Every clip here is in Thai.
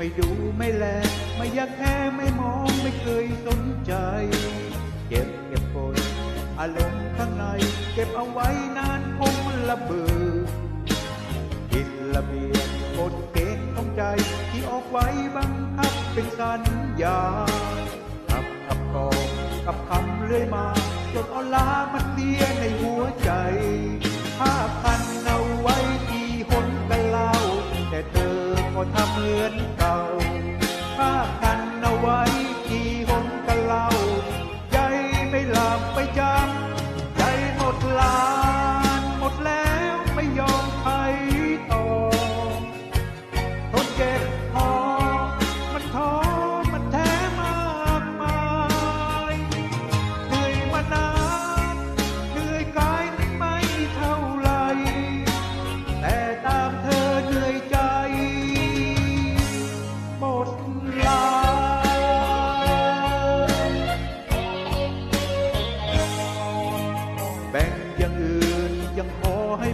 ไม่ดูไม่แล ไม่อยากแค่ไม่มองไม่เคยสนใจ เก็บเก็บกดอารมณ์ข้างใน เก็บเอาไว้นานคงระเบิดผิดระเบียบกฎเกณฑ์ของใจ ที่ออกไว้บังคับเป็นสัญญาขับขับกองกับคำเรื่อยมาจนเอาลามาเสียในหัว แล้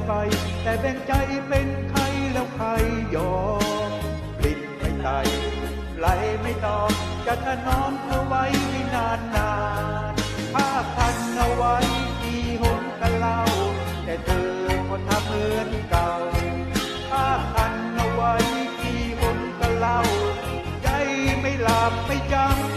ให้ไปแต่แบ่งใจเป็นใครแล้วใครยอมลิ้นไม่ไตไหลไม่ตอบจะถนอมเธอไว้ให้นานนานผ้าพันเอาไว้ที่หนกันเล่า แต่เธอก็ทำเหมือนเก่าผ้าพันเอาไว้ที่หนกันเล่า ใจไม่หลับไม่จำ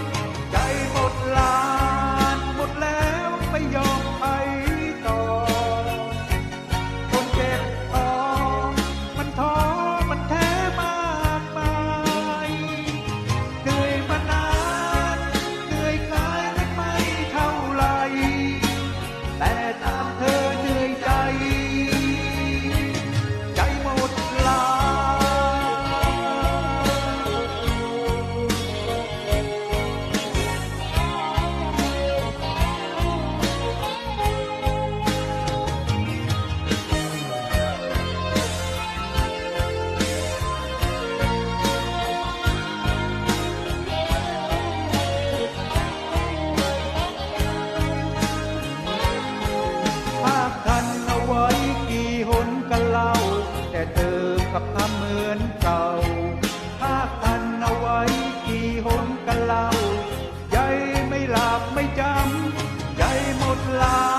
กั